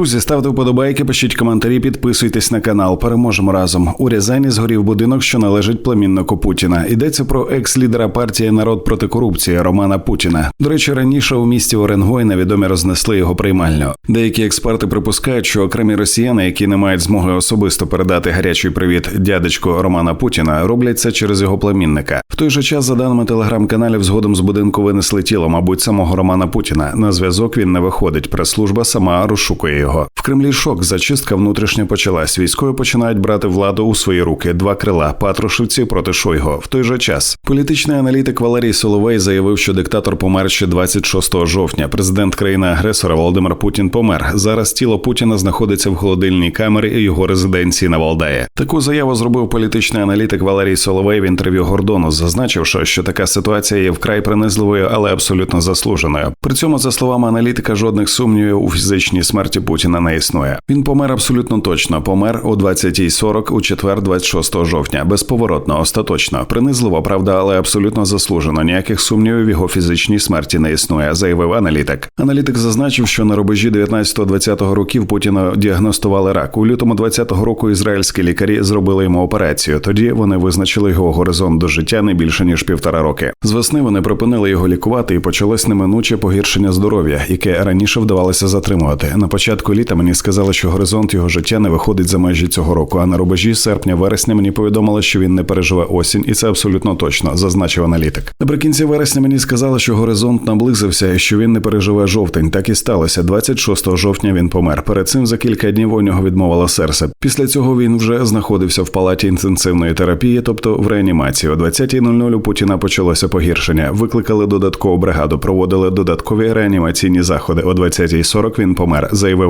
Друзі, ставте вподобайки, пишіть коментарі, підписуйтесь на канал. Переможемо разом. У Рязані згорів будинок, що належить племіннику Путіна. Йдеться про екс-лідера партії Народ проти корупції Романа Путіна. До речі, раніше у місті Оренгой невідомі рознесли його приймальню. Деякі експерти припускають, що окремі росіяни, які не мають змоги особисто передати гарячий привіт дядечку Романа Путіна, роблять це через його племінника. В той же час, за даними телеграм-каналів, згодом з будинку винесли тіло, мабуть, самого Романа Путіна. На зв'язок він не виходить. Прес-служба сама розшукує його. В Кремлі шок. Зачистка внутрішня почалась. Військові починають брати владу у свої руки. Два крила Патрушевці проти Шойго. В той же час політичний аналітик Валерій Соловей заявив, що диктатор помер ще 26 жовтня. Президент країни-агресора Володимир Путін помер. Зараз тіло Путіна знаходиться в холодильній камері його резиденції на Валдаї. Таку заяву зробив політичний аналітик Валерій Соловей в інтерв'ю Гордону, зазначивши, що така ситуація є вкрай принизливою, але абсолютно заслуженою. При цьому, за словами аналітика, жодних сумнівів у фізичній смерті Путіна не існує. Він помер абсолютно точно. Помер о 20.40 у четвер, 26 жовтня. Безповоротно, остаточно, принизливо, правда, але абсолютно заслужено. Ніяких сумнівів його фізичній смерті не існує, заявив аналітик. Аналітик зазначив, що на рубежі 19-20 років Путіна діагностували рак. У лютому 20-го року ізраїльські лікарі зробили йому операцію. Тоді вони визначили його горизонт до життя не більше ніж півтора роки. З весни вони припинили його лікувати, і почалось неминуче погіршення здоров'я, яке раніше вдавалося затримувати. На початку літа мені сказали, що горизонт його життя не виходить за межі цього року. А на рубежі серпня-вересня мені повідомили, що він не переживе осінь, і це абсолютно точно, зазначив аналітик. Наприкінці вересня мені сказали, що горизонт наблизився і що він не переживе жовтень. Так і сталося. 26 жовтня він помер. Перед цим за кілька днів у нього відмовило серце. Після цього він вже знаходився в палаті інтенсивної терапії, тобто в реанімації. О 20.00 у Путіна почалося погіршення. Викликали додаткову бригаду, проводили додаткові реанімаційні заходи. О 20.40 він помер, заявив